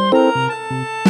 Música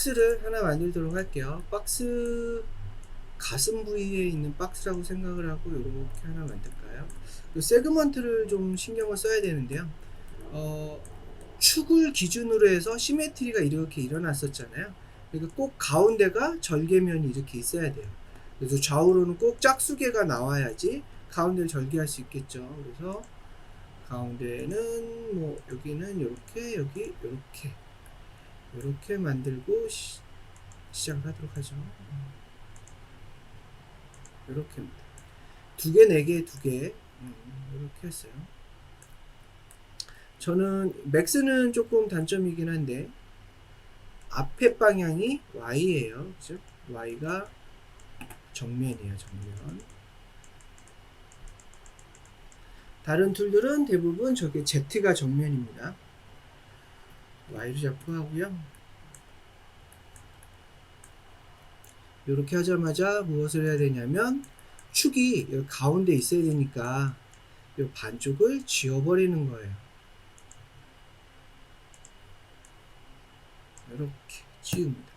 박스를 하나 만들도록 할게요. 박스 가슴 부위에 있는 박스라고 생각을 하고 이렇게 하나 만들까요? 그 세그먼트를 좀 신경을 써야 되는데요. 어, 축을 기준으로 해서 시메트리가 이렇게 일어났었잖아요. 그러니까 꼭 가운데가 절개면이 이렇게 있어야 돼요. 그래서 좌우로는 꼭 짝수개가 나와야지 가운데를 절개할 수 있겠죠. 그래서 가운데는 뭐 여기는 이렇게 여기 이렇게 이렇게 만들고 시, 시작을 하도록 하죠. 이렇게입니다. 두 개, 네 개, 두 개. 음, 이렇게 했어요. 저는 맥스는 조금 단점이긴 한데 앞에 방향이 Y예요. 그죠? Y가 정면이에요, 정면. 다른 툴들은 대부분 저게 Z가 정면입니다. Y로 잡고 하고요. 이렇게 하자마자 무엇을 해야 되냐면 축이 가운데 있어야 되니까 이 반쪽을 지워버리는 거예요. 이렇게 지웁니다.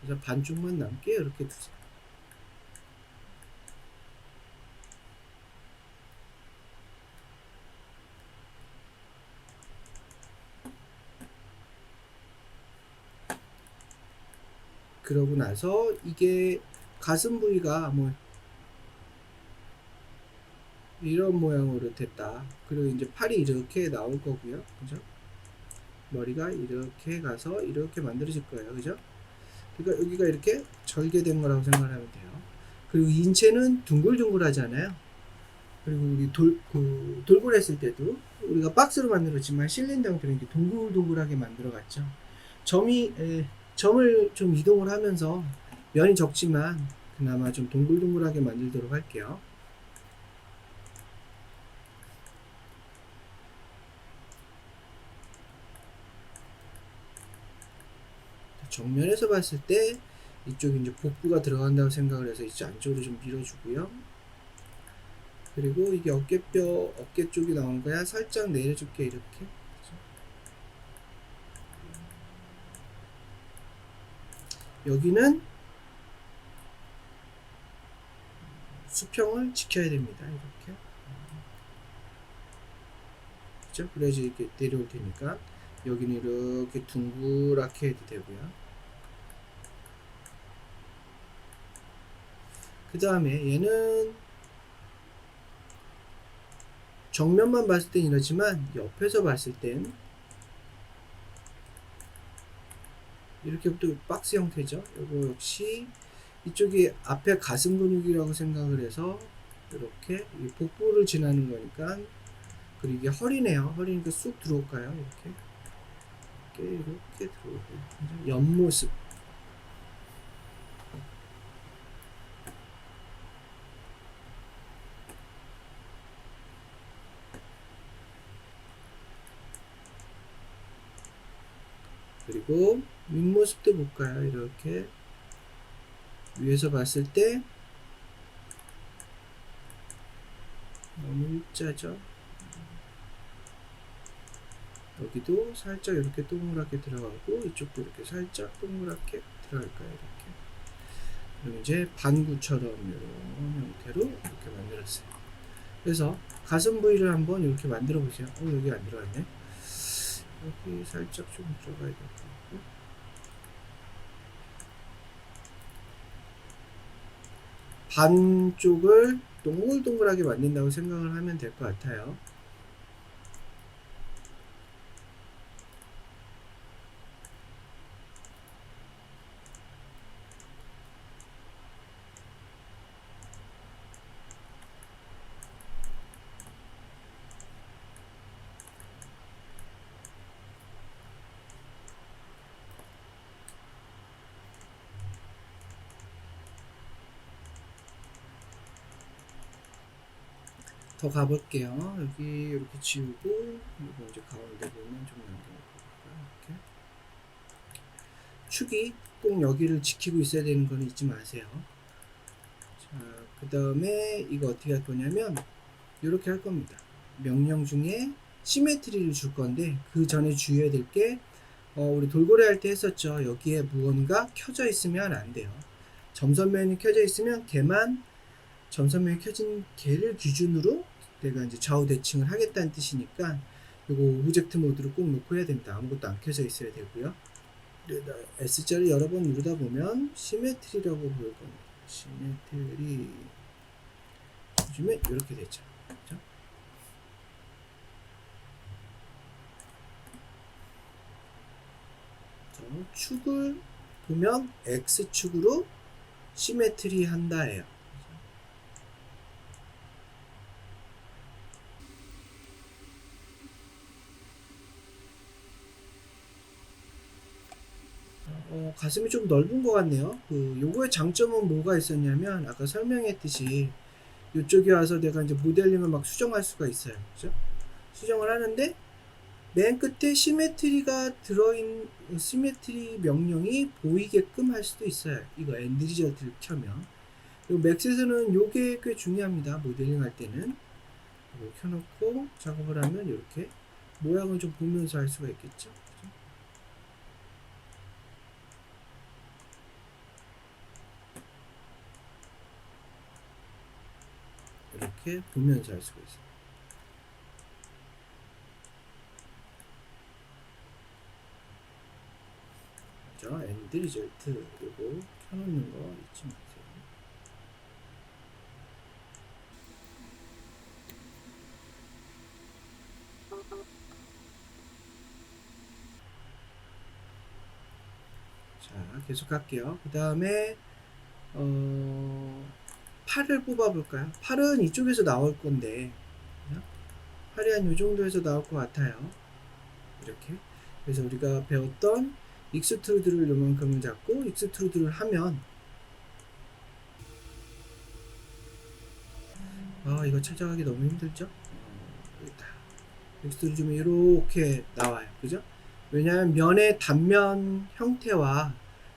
그래서 반쪽만 남게 이렇게 두세요. 그러고 나서 이게 가슴 부위가 뭐 이런 모양으로 됐다. 그리고 이제 팔이 이렇게 나올 거고요. 그죠? 머리가 이렇게 가서 이렇게 만들어질 거예요. 그죠? 그러니까 여기가 이렇게 절개된 거라고 생각하면 돼요. 그리고 인체는 둥글둥글하잖아요. 그리고 우리 돌, 그, 돌고랬을 때도 우리가 박스로 만들었지만 실린더 형태는 이렇게 동글동글하게 만들어갔죠. 점이, 에, 점을 좀 이동을 하면서 면이 적지만 그나마 좀 동글동글하게 만들도록 할게요. 정면에서 봤을 때 이쪽이 이제 복부가 들어간다고 생각을 해서 이제 안쪽으로 좀 밀어주고요. 그리고 이게 어깨뼈, 어깨 쪽이 나오는 거야. 살짝 내려줄게, 이렇게. 그죠? 여기는 수평을 지켜야 됩니다. 이렇게. 그죠? 그래야지 이렇게 내려올 테니까. 여기는 이렇게 둥그랗게 해도 되고요. 그 다음에 얘는 정면만 봤을 땐 이러지만 옆에서 봤을 땐 이렇게 또 박스 형태죠. 이거 역시 이쪽이 앞에 가슴 근육이라고 생각을 해서 이렇게 이 복부를 지나는 거니까 그리고 이게 허리네요. 허리니까 쑥 들어올까요? 이렇게 이렇게 이렇게 들어오고 옆모습 그리고 윗모습도 볼까요? 이렇게 위에서 봤을 때 너무 일자죠? 여기도 살짝 이렇게 동그랗게 들어가고 이쪽도 이렇게 살짝 동그랗게 들어갈까요? 이렇게 그리고 이제 반구처럼 이런 형태로 이렇게 만들었어요. 그래서 가슴 부위를 한번 이렇게 만들어 보세요. 어 여기 안 들어갔네. 여기 살짝 좀 들어가야 될 것 같고 반쪽을 동글동글하게 만든다고 생각을 하면 될 것 같아요. 더 가볼게요. 여기 이렇게 지우고 그리고 이제 가운데 부분 좀 남겨놓을까요? 이렇게 축이 꼭 여기를 지키고 있어야 되는 건 잊지 마세요. 자, 그 다음에 이거 어떻게 할 거냐면 이렇게 할 겁니다. 명령 중에 시메트리를 줄 건데 그 전에 주의해야 될게 어, 우리 돌고래 할 때 했었죠. 여기에 무언가 켜져 있으면 안 돼요. 점선면이 켜져 있으면 걔만 점선면이 켜진 걔를 기준으로 내가 이제 좌우 대칭을 하겠다는 뜻이니까 이거 오브젝트 모드로 꼭 놓고 해야 됩니다. 아무것도 안 켜져 있어야 되고요. 그러다 S자를 여러 번 누르다 보면 시메트리라고 보일 겁니다. 시메트리 요즘에 이렇게 되죠. 저 축을 보면 X축으로 시메트리 한다예요. 어, 가슴이 좀 넓은 것 같네요. 그 요거의 장점은 뭐가 있었냐면 아까 설명했듯이 이쪽에 와서 내가 이제 모델링을 막 수정할 수가 있어요. 그죠? 수정을 하는데 맨 끝에 시메트리가 들어있는 시메트리 명령이 보이게끔 할 수도 있어요. 이거 엔드 리저트를 켜면. 그리고 맥스에서는 요게 꽤 중요합니다. 모델링 할 때는. 켜놓고 작업을 하면 이렇게 모양을 좀 보면서 할 수가 있겠죠. 이렇게 보면서 할 수가 있어요. 그죠? 엔드 리절트 요거 켜놓는 거 잊지 마세요. 자, 계속 할게요. 그 다음에 어, 팔을 뽑아볼까요? 팔은 이쪽에서 나올 건데 그죠? 팔이 한 이 정도에서 나올 것 같아요. 이렇게. 그래서 우리가 배웠던 익스트루드를 요만큼을 잡고 익스트루드를 하면 아 이거 찾아가기 너무 힘들죠? 어, 여기다. 익스트루드면 이렇게 나와요. 그죠? 왜냐하면 면의 단면 형태와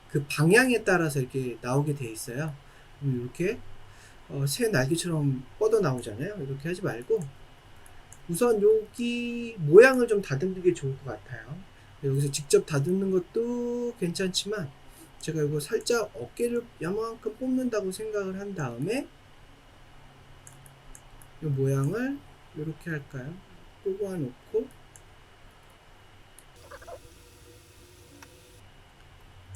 그 방향에 따라서 이렇게 나오게 돼 있어요. 이렇게 어, 새 날개처럼 뻗어 나오잖아요. 이렇게 하지 말고 우선 여기 모양을 좀 다듬는 게 좋을 것 같아요. 여기서 직접 다듬는 것도 괜찮지만 제가 이거 살짝 어깨를 요만큼 뽑는다고 생각을 한 다음에 이 모양을 이렇게 할까요? 뽑아 놓고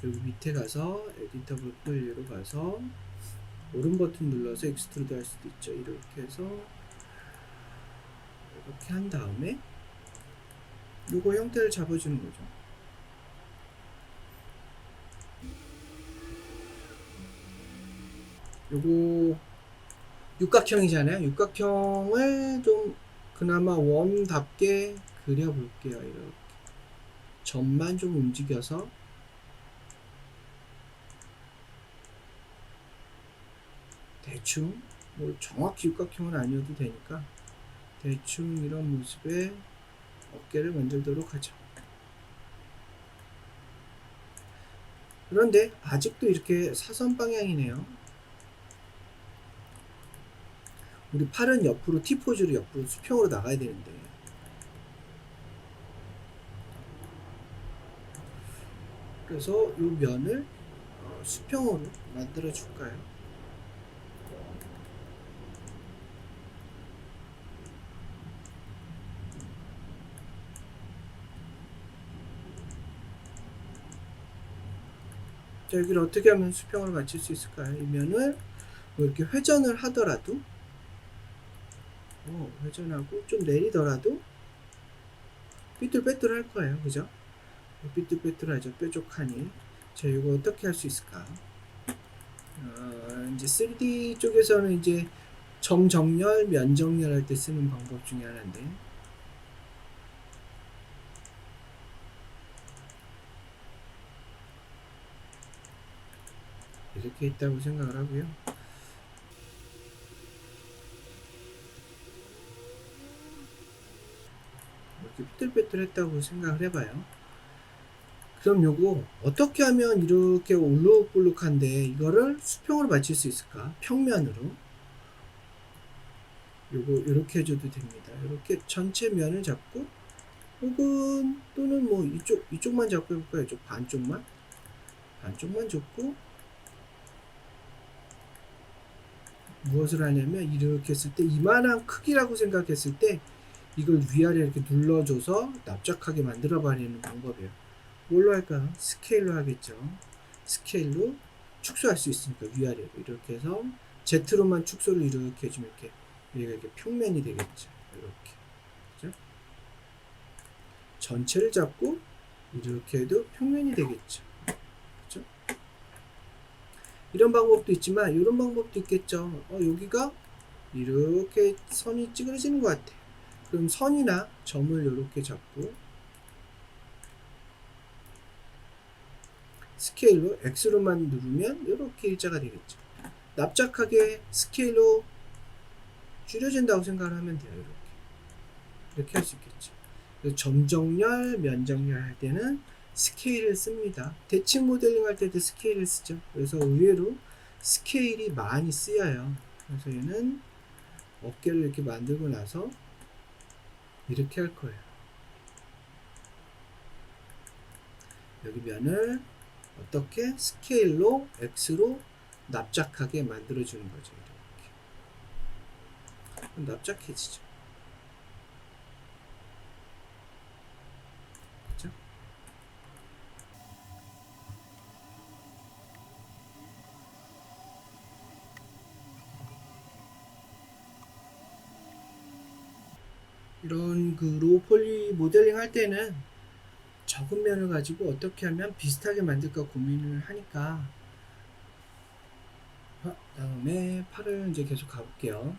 여기 밑에 가서 에디터블 클리어로 가서 오른 버튼 눌러서 익스트루드 할 수도 있죠. 이렇게 해서 이렇게 한 다음에 요거 형태를 잡아주는 거죠. 요거 육각형이잖아요. 육각형을 좀 그나마 웜답게 그려볼게요. 이렇게 점만 좀 움직여서 대충 뭐 정확히 육각형은 아니어도 되니까 대충 이런 모습의 어깨를 만들도록 하죠. 그런데 아직도 이렇게 사선 방향이네요. 우리 팔은 옆으로 T포즈로 옆으로 수평으로 나가야 되는데 그래서 이 면을 어, 수평으로 만들어 줄까요? 자, 여기를 어떻게 하면 수평을 맞출 수 있을까요? 이 면을 뭐 이렇게 회전을 하더라도 어, 회전하고 좀 내리더라도 삐뚤빼뚤 할 거예요. 그죠? 삐뚤빼뚤하죠. 뾰족하니. 자, 이거 어떻게 할 수 있을까? 어, 이제 3D 쪽에서는 이제 점 정렬, 면 정렬 할 때 쓰는 방법 중에 하나인데 이렇게 있다고 생각을 하고요. 이렇게 삐뚤빼뚤했다고 생각을 해봐요. 그럼 요거 어떻게 하면 이렇게 올록볼록한데 이거를 수평으로 맞출 수 있을까? 평면으로 요거 이렇게 해줘도 됩니다. 이렇게 전체 면을 잡고 혹은 또는 뭐 이쪽 이쪽만 잡고 해볼까요? 이쪽 반쪽만 반쪽만 줬고 무엇을 하냐면 이렇게 했을 때 이만한 크기라고 생각했을 때 이걸 위아래 이렇게 눌러줘서 납작하게 만들어 버리는 방법이에요. 뭘로 할까요? 스케일로 하겠죠. 스케일로 축소할 수 있으니까 위아래로 이렇게 해서 Z로만 축소를 이렇게 해주면 이렇게 여기가 이렇게 평면이 되겠죠. 이렇게 그죠? 전체를 잡고 이렇게 해도 평면이 되겠죠. 이런 방법도 있지만 이런 방법도 있겠죠. 어, 여기가 이렇게 선이 찌그러지는 것 같아. 그럼 선이나 점을 이렇게 잡고 스케일로 X로만 누르면 이렇게 일자가 되겠죠. 납작하게 스케일로 줄여진다고 생각을 하면 돼요. 이렇게 이렇게 할 수 있겠죠. 점정렬, 면정렬 할 때는 스케일을 씁니다. 대칭 모델링 할 때도 스케일을 쓰죠. 그래서 의외로 스케일이 많이 쓰여요. 그래서 얘는 어깨를 이렇게 만들고 나서 이렇게 할 거예요. 여기 면을 어떻게 스케일로 X로 납작하게 만들어 주는 거죠. 이렇게. 납작해지죠. 이런 그 로우 폴리 모델링 할 때는 적은 면을 가지고 어떻게 하면 비슷하게 만들까 고민을 하니까 아, 다음에 팔을 이제 계속 가볼게요.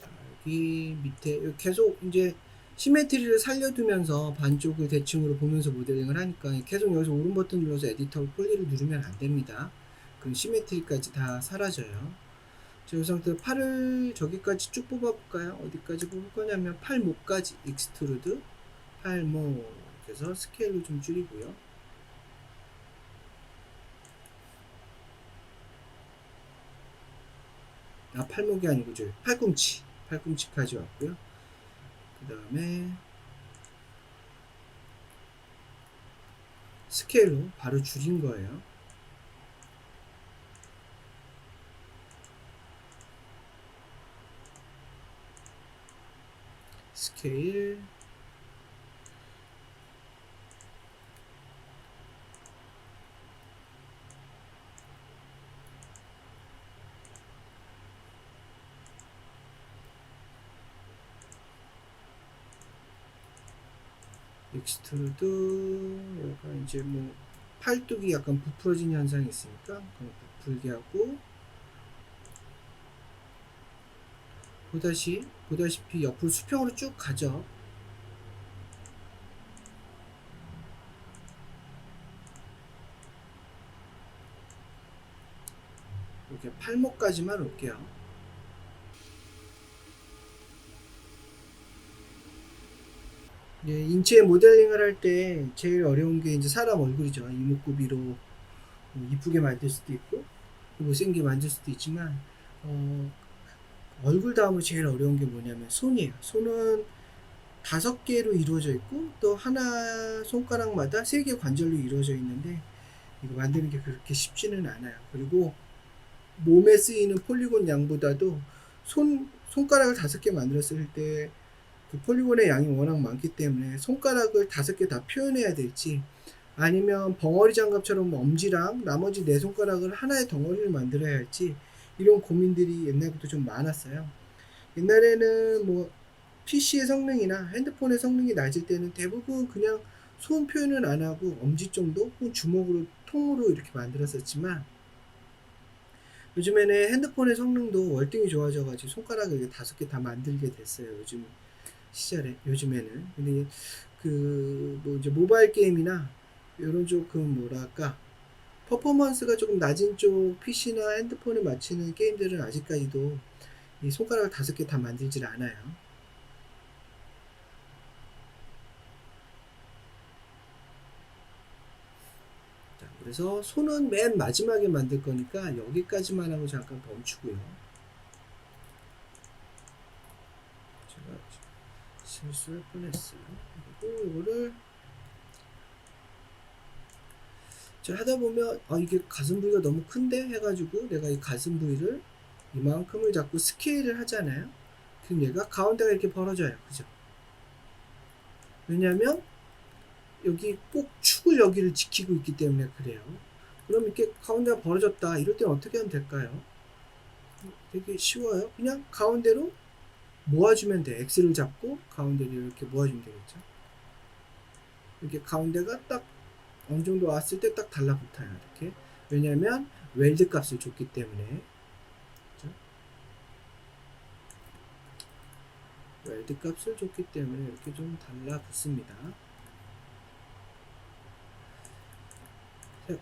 자, 여기 밑에 계속 이제 시메트리를 살려두면서 반쪽을 대칭으로 보면서 모델링을 하니까 계속 여기서 오른 버튼 눌러서 에디터 폴리를 누르면 안 됩니다. 그럼 시메트리까지 다 사라져요. 자, 이 상태로 팔을 저기까지 쭉 뽑아볼까요? 어디까지 뽑을 거냐면 팔목까지 익스트루드 팔목 그래서 스케일로 좀 줄이고요. 아 팔목이 아니고 저 팔꿈치 팔꿈치까지 왔고요. 그 다음에 스케일로 바로 줄인 거예요. 스케일 엑스트루드 약간 이제 뭐 팔뚝이 약간 부풀어진 현상이 있으니까 그럼 부풀게 하고 보다시 보다시피 옆으로 수평으로 쭉 가죠. 이렇게 팔목까지만 올게요. 예, 인체 모델링을 할 때 제일 어려운 게 이제 사람 얼굴이죠. 이목구비로 뭐 이쁘게 만들 수도 있고 못생기게 만들 수도 있지만 어, 얼굴 다음으로 제일 어려운 게 뭐냐면 손이에요. 손은 다섯 개로 이루어져 있고 또 하나 손가락마다 세 개 관절로 이루어져 있는데 이거 만드는 게 그렇게 쉽지는 않아요. 그리고 몸에 쓰이는 폴리곤 양보다도 손 손가락을 다섯 개 만들었을 때 그 폴리곤의 양이 워낙 많기 때문에 손가락을 다섯 개 다 표현해야 될지 아니면 벙어리 장갑처럼 엄지랑 나머지 네 손가락을 하나의 덩어리를 만들어야 할지 이런 고민들이 옛날부터 좀 많았어요. 옛날에는 뭐 PC의 성능이나 핸드폰의 성능이 낮을 때는 대부분 그냥 손 표현은 안 하고 엄지 정도 혹은 주먹으로 통으로 이렇게 만들었었지만 요즘에는 핸드폰의 성능도 월등히 좋아져가지고 손가락을 다섯 개 다 만들게 됐어요. 요즘 시절에 요즘에는 근데 그 뭐 이제 모바일 게임이나 이런 조금 뭐랄까 퍼포먼스가 조금 낮은 쪽 PC나 핸드폰에 맞추는 게임들은 아직까지도 이 손가락을 다섯 개 다 만들질 않아요. 자, 그래서 손은 맨 마지막에 만들 거니까 여기까지만 하고 잠깐 멈추고요. 실수할 뻔했어요. 그리고 이거를 자 하다 보면 아 이게 가슴 부위가 너무 큰데 해가지고 내가 이 가슴 부위를 이만큼을 잡고 스케일을 하잖아요. 그럼 얘가 가운데가 이렇게 벌어져요. 그죠? 왜냐하면 여기 꼭 축을 여기를 지키고 있기 때문에 그래요. 그럼 이렇게 가운데가 벌어졌다. 이럴 때는 어떻게 하면 될까요? 되게 쉬워요. 그냥 가운데로 모아주면 돼. X를 잡고 가운데를 이렇게 모아주면 되겠죠. 이렇게 가운데가 딱 어느 정도 왔을 때 딱 달라붙어요. 이렇게. 왜냐하면 웰드 값을 줬기 때문에. 그죠? 웰드 값을 줬기 때문에 이렇게 좀 달라붙습니다.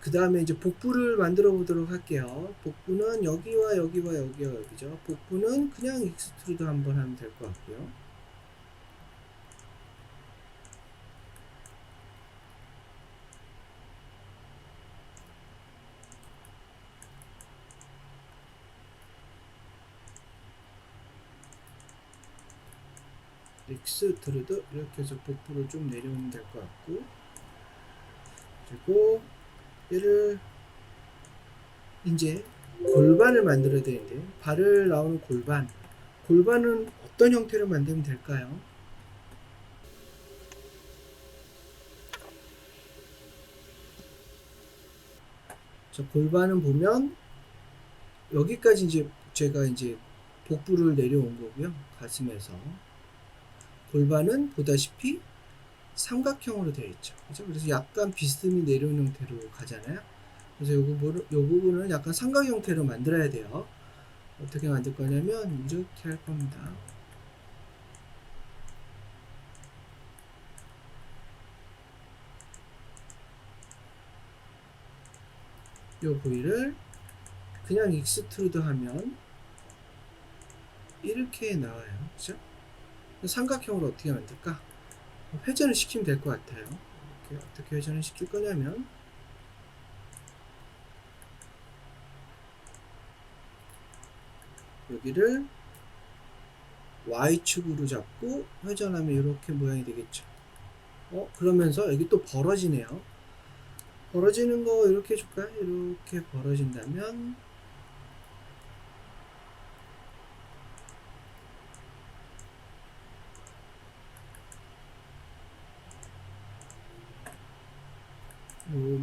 그 다음에 이제 복부를 만들어 보도록 할게요. 복부는 여기와 여기와 여기와 여기죠. 복부는 그냥 익스트루드 한번 하면 될 것 같고요. 익스트루드 이렇게 해서 복부를 좀 내려오면 될 것 같고 그리고 얘를 이제 골반을 만들어야 되는데 발을 나오는 골반 골반은 어떤 형태로 만들면 될까요? 자 골반은 보면 여기까지 이제 제가 이제 복부를 내려온 거고요 가슴에서 골반은 보다시피 삼각형으로 되어 있죠. 그죠? 그래서 약간 비스듬히 내려오는 형태로 가잖아요. 그래서 요 부분을, 요 부분은 약간 삼각 형태로 만들어야 돼요. 어떻게 만들 거냐면 이렇게 할 겁니다. 요 부위를 그냥 익스트루드 하면 이렇게 나와요. 그죠? 삼각형으로 어떻게 만들까? 회전을 시키면 될 것 같아요. 이렇게 어떻게 회전을 시킬 거냐면 여기를 Y축으로 잡고 회전하면 이렇게 모양이 되겠죠. 어 그러면서 여기 또 벌어지네요. 벌어지는 거 이렇게 해줄까요? 이렇게 벌어진다면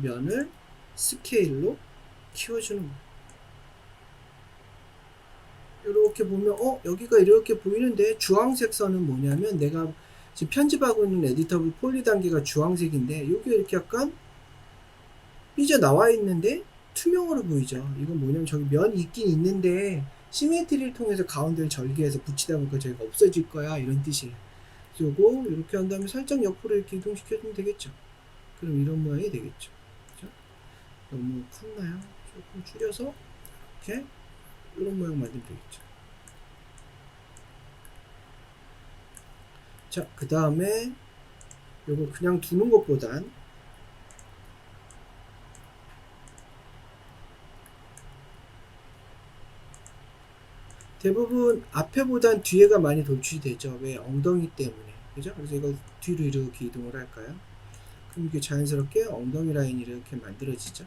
요 면을 스케일로 키워주는 거예요. 이렇게 보면 어 여기가 이렇게 보이는데 주황색 선은 뭐냐면 내가 지금 편집하고 있는 에디터블 폴리 단계가 주황색인데 여기 이렇게 약간 삐져 나와 있는데 투명으로 보이죠. 이건 뭐냐면 저기 면이 있긴 있는데 시메트리를 통해서 가운데를 절개해서 붙이다 보니까 저희가 없어질 거야 이런 뜻이에요. 요거 이렇게 한 다음에 살짝 옆으로 이렇게 이동시켜주면 되겠죠. 그럼 이런 모양이 되겠죠. 너무 컸나요? 조금 줄여서 이렇게 이런 모양 만들면 되겠죠. 자, 그 다음에 요거 그냥 두는 것보단 대부분 앞에보단 뒤에가 많이 돌출이 되죠. 왜? 엉덩이 때문에. 그죠? 그래서 이거 뒤로 이렇게 이동을 할까요? 그럼 이게 자연스럽게 엉덩이 라인이 이렇게 만들어지죠.